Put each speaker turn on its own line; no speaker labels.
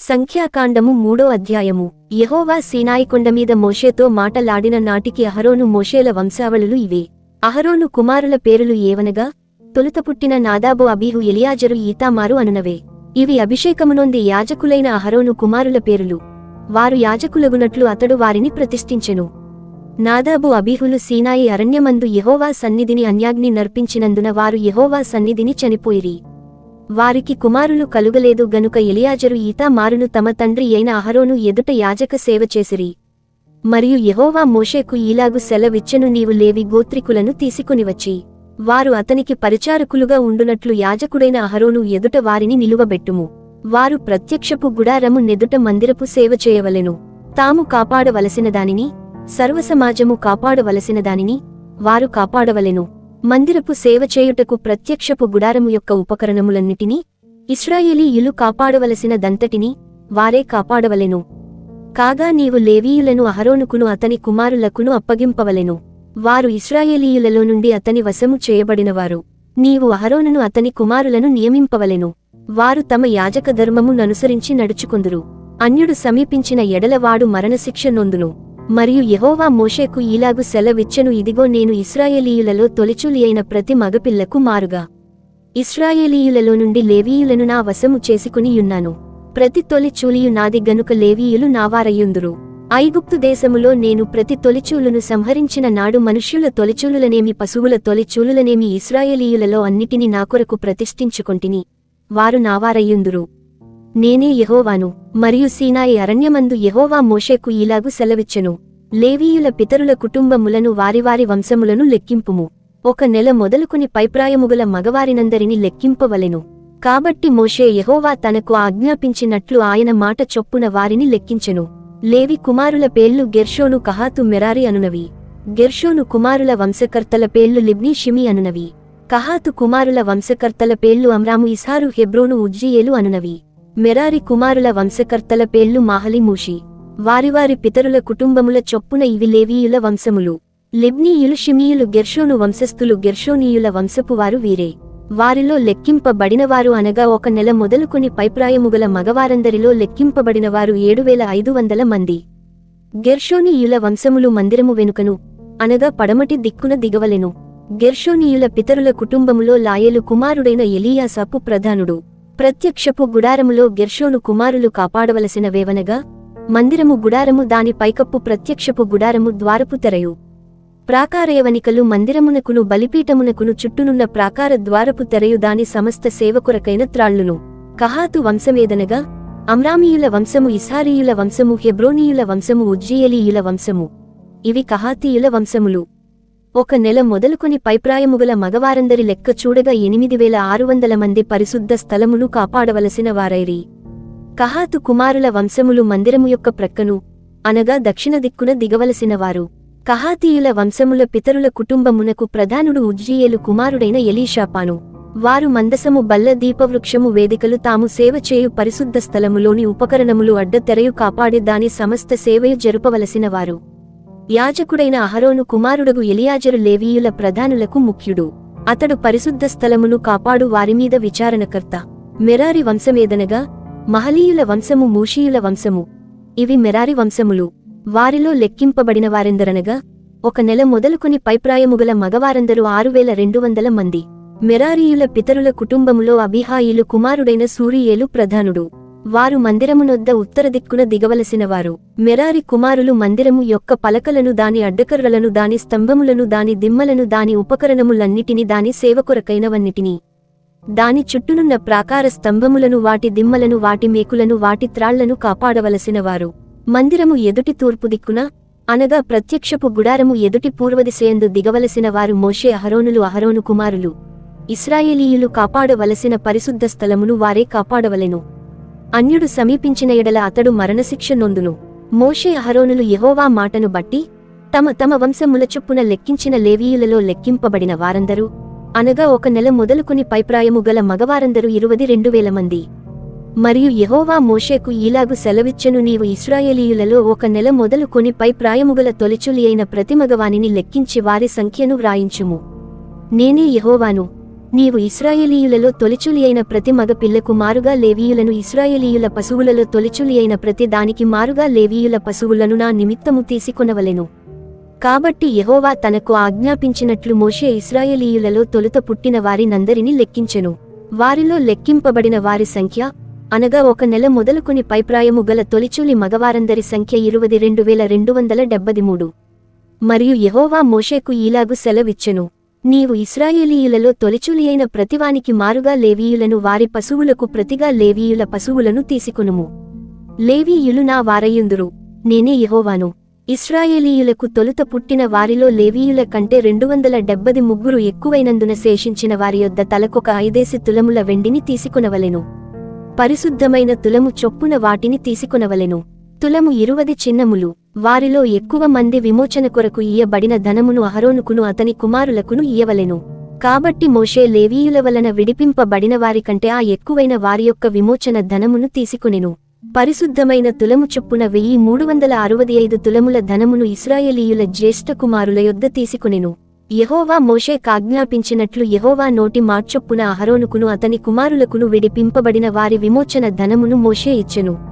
సంఖ్యాకాండము మూడో అధ్యాయము. యహోవా సీనాయికొండమీద మోషేతో మాటలాడిన నాటికి అహరోను మోషేల వంశావళులు ఇవే. అహరోను కుమారుల పేరులు ఏవనగా తొలుత పుట్టిన నాదాబు అబీహు ఎలియాజరు ఈతామారు అనునవే. ఇవి అభిషేకమునొంది యాజకులైన అహరోను కుమారుల పేరులు. వారు యాజకులగునట్లు అతడు వారిని ప్రతిష్ఠించెను. నాదాబు అబీహులు సీనాయి అరణ్యమందు యహోవా సన్నిధిని అన్యాగ్ని నర్పించినందున వారు యహోవా సన్నిధిని చనిపోయిరి. వారికి కుమారులు కలుగలేదు గనుక ఎలియాజరు ఈతామారును తమ తండ్రి అయిన అహరోను ఎదుట యాజక సేవ చేసిరి. మరియు యహోవా మోషేకు ఈలాగు సెలవిచ్చెను నీవు లేవి గోత్రికులను తీసుకునివచ్చి. వారు అతనికి పరిచారకులుగా ఉండునట్లు యాజకుడైన అహరోను ఎదుట వారిని నిలువబెట్టుము. వారు ప్రత్యక్షపు గుడారము నెదుట మందిరపు సేవ చేయవలెను. తాము కాపాడవలసిన దానిని సర్వసమాజము కాపాడవలసిన దానిని వారు కాపాడవలెను. మందిరపు సేవ చేయుటకు ప్రత్యక్షపు గుడారము యొక్క ఉపకరణములన్నిటినీ ఇస్రాయేలీయులు కాపాడవలసిన దంతటిని వారే కాపాడవలెను. కాగా నీవు లేవీయులను అహరోనుకును అతని కుమారులకును అప్పగింపవలెను. వారు ఇస్రాయేలీయులలో నుండి అతని వశము చేయబడినవారు. నీవు అహరోనును అతని కుమారులను నియమింపవలెను. వారు తమ యాజక ధర్మముననుసరించి నడుచుకుందురు. అన్యుడు సమీపించిన ఎడలవాడు మరణశిక్ష నొందును. మరియు యహోవా మోషేకు ఇలాగు సెలవిచ్చెను ఇదిగో నేను ఇస్రాయేలీయులలో తొలిచూలి అయిన ప్రతి మగపిల్లకు మారుగా. ఇస్రాయేలీయులలో నుండి లేవీయులను నా వశము చేసుకునియున్నాను ప్రతి తొలిచూలియు నాది గనుక లేవీయులు నావారయ్యుందురు ఐగుప్తు దేశములో నేను ప్రతి తొలిచూలును సంహరించిన నాడు మనుష్యుల తొలిచూలులనేమి పశువుల తొలిచూలులనేమి ఇస్రాయేలీయులలో అన్నిటినీ నా కొరకు ప్రతిష్ఠించుకొంటిని. వారు నావారయ్యుందురు నేనే యహోవాను మరియు సీనాయి అరణ్యమందు యహోవా మోషేకు ఇలాగు సెలవిచ్చెను. లేవీయుల పితరుల కుటుంబములను వారివారి వంశములను లెక్కింపుము. ఒక నెల మొదలుకుని పైప్రాయముగల మగవారినందరిని లెక్కింపవలెను. కాబట్టి మోషే యెహోవా తనకు ఆజ్ఞాపించినట్లు ఆయన మాట చొప్పున వారిని లెక్కించెను. లేవి కుమారుల పేర్లు గెర్షోను కహాతు మెరారి అనునవి. గెర్షోను కుమారుల వంశకర్తల పేర్లు లిబ్ని షిమి అనునవి. కహాతు కుమారుల వంశకర్తల పేర్లు అమ్రాము ఇసారు హెబ్రోను ఉజ్జియేలు అనునవి. మెరారి కుమారుల వంశకర్తల పేర్లు మాహలిమూషి వారివారి పితరుల కుటుంబముల చొప్పున ఇవి లేవీయుల వంశములు. లిబ్నీయులు షిమీయులు గెర్షోను వంశస్థులు గెర్షోనీయుల వంశపు వారు వీరే. వారిలో లెక్కింపబడినవారు అనగా ఒక నెల మొదలుకొని పైప్రాయముగల మగవారందరిలో లెక్కింపబడినవారు ఏడువేల ఐదు వందల మంది. గెర్షోనీయుల వంశములు మందిరము వెనుకను అనగా పడమటి దిక్కున దిగవలెను. గెర్షోనీయుల పితరుల కుటుంబములో లాయలు కుమారుడైన ఎలియాసాకు ప్రధానుడు. ప్రత్యక్షపు గుడారములో గెర్షోను కుమారులు కాపాడవలసినవేవనగా మందిరము గుడారము దాని పైకప్పు ప్రత్యక్షపు గుడారము ద్వారపు తెరయు. ప్రాకారయవనికలు మందిరమునకును బలిపీఠమునకును చుట్టునున్న ప్రాకార ద్వారపు తెరయు దాని సమస్త సేవకురకైన త్రాళ్ళును కహాతు వంశమేదనగా అమ్రామీయుల వంశము ఇసారీయుల వంశము హెబ్రోనీయుల వంశము ఉజ్జీయలీయుల వంశము. ఇవి కహాతీయుల వంశములు. ఒక నెల మొదలుకొని పైప్రాయముగల మగవారందరి లెక్క చూడగా ఎనిమిది వేల ఆరు వందల మంది పరిశుద్ధ స్థలములు కాపాడవలసిన వారైరి. కహాతు కుమారుల వంశములు మందిరము యొక్క ప్రక్కను అనగా దక్షిణ దిక్కున దిగవలసినవారు కహాతీయుల వంశముల పితరుల కుటుంబమునకు ప్రధానుడు ఉజ్జియేలు కుమారుడైన ఎలీషాపాను. వారు మందసము బల్ల దీపవృక్షము వేదికలు తాము సేవ చేయు పరిశుద్ధ స్థలములోని ఉపకరణములు అడ్డతెరయు కాపాడే దాని సమస్త సేవయు జరుపవలసినవారు యాజకుడైన అహరోను కుమారుడగు ఎలియాజరు లేవీయుల ప్రధానులకు ముఖ్యుడు. అతడు పరిశుద్ధ స్థలమును కాపాడు వారిమీద విచారణకర్త. మెరారి వంశమేదనగా మహలీయుల వంశము మూషీయుల వంశము. ఇవి మెరారి వంశములు. వారిలో లెక్కింపబడిన వారెందరనగా ఒక నెల మొదలుకొని పైప్రాయముగల మగవారందరూ ఆరు వేల రెండు వందల మంది. మెరారీయుల పితరుల కుటుంబములో అబిహాయిలు కుమారుడైన సూరియేలు ప్రధానుడు. వారు మందిరమునొద్ద ఉత్తర దిక్కున దిగవలసినవారు. మెరారి కుమారులు మందిరము యొక్క పలకలను దాని అడ్డకర్రలను దాని స్తంభములను దాని దిమ్మలను దాని ఉపకరణములన్నిటిని దాని సేవకొరకైనవన్నిటినీ. దాని చుట్టూనున్న ప్రాకార స్తంభములను వాటి దిమ్మలను వాటి మేకులను వాటి త్రాళ్ళను కాపాడవలసినవారు. మందిరము ఎదుటి తూర్పు దిక్కున అనగా ప్రత్యక్షపు గుడారము ఎదుటి పూర్వదిశయందు దిగవలసిన వారు మోషే అహరోనులు అహరోను కుమారులు. ఇస్రాయేలీయులు కాపాడవలసిన పరిశుద్ధ స్థలమును వారే కాపాడవలెను. అన్యుడు సమీపించిన ఎడల అతడు మరణశిక్ష నొందును. మోషే అహరోనులు యహోవా మాటను బట్టి తమ తమ వంశముల చొప్పున లెక్కించిన లేవీయులలో లెక్కింపబడిన వారందరూ అనగా ఒక నెల మొదలుకుని పైప్రాయము గల మగవారందరూ ఇరువది రెండు వేల మంది. మరియు యహోవా మోషేకు ఈలాగు సెలవిచ్చెను నీవు ఇస్రాయేలీయులలో ఒక నెల మొదలుకొని పై ప్రాయముగల తొలిచులి అయిన ప్రతి మగవానిని లెక్కించి వారి సంఖ్యను వ్రాయించుము. నేనే యహోవాను నీవు ఇస్రాయేలీయులలో తొలిచులి అయిన ప్రతి మగపిల్లకు మారుగా లేవీయులను ఇస్రాయేలీయుల పశువులలో తొలిచులి అయిన ప్రతి దానికి మారుగా లేవీయుల పశువులను నా నిమిత్తము తీసుకొనవలెను. కాబట్టి యహోవా తనకు ఆజ్ఞాపించినట్లు మోషే ఇస్రాయేలీయులలో తొలుత పుట్టిన వారినందరినీ లెక్కించెను. వారిలో లెక్కింపబడిన వారి సంఖ్య అనగా ఒక నెల మొదలుకొని పైప్రాయము గల తొలిచూలి మగవారందరి సంఖ్య ఇరువది రెండు వేల రెండు వందల డెబ్బది మూడు. మరియు యహోవా మోషేకు ఈలాగు సెలవిచ్చెను. నీవు ఇస్రాయేలీయులలో తొలిచూలి అయిన ప్రతివానికి మారుగా లేవీయులను వారి పశువులకు ప్రతిగా లేవీయుల పశువులను తీసుకొనుము. లేవీయులు నా వారయుందురు నేనే యెహోవాను. ఇస్రాయేలీయులకు తొలుత పుట్టిన వారిలో లేవీయుల కంటే రెండు వందల డెబ్బది ముగ్గురు ఎక్కువైనందున శేషించిన వారి యొద్ద తలకొక ఐదేసి తులముల వెండిని తీసుకొనవలెను. పరిశుద్ధమైన తులము చొప్పున వాటిని తీసుకొనవలెను. తులము ఇరువది చిన్నములు. వారిలో ఎక్కువ మంది విమోచన కొరకు ఇయ్యబడిన ధనమును అహరోనుకును అతని కుమారులకును ఇయ్యవలెను. కాబట్టి మోషే లేవీయుల వలన విడిపింపబడిన వారికంటే ఆ ఎక్కువైన వారి యొక్క విమోచన ధనమును తీసుకునెను. పరిశుద్ధమైన తులము చొప్పున వెయ్యి మూడు వందల అరవది ఐదు తులముల ధనమును ఇస్రాయేలీయుల జ్యేష్ఠ కుమారుల యొద్ద తీసుకునెను. యహోవా మోషే కాజ్ఞాపించినట్లు యహోవా నోటి మార్చొప్పున అహరోనుకును అతని కుమారులకును విడిపింపబడిన వారి విమోచన ధనమును మోషే ఇచ్చెను.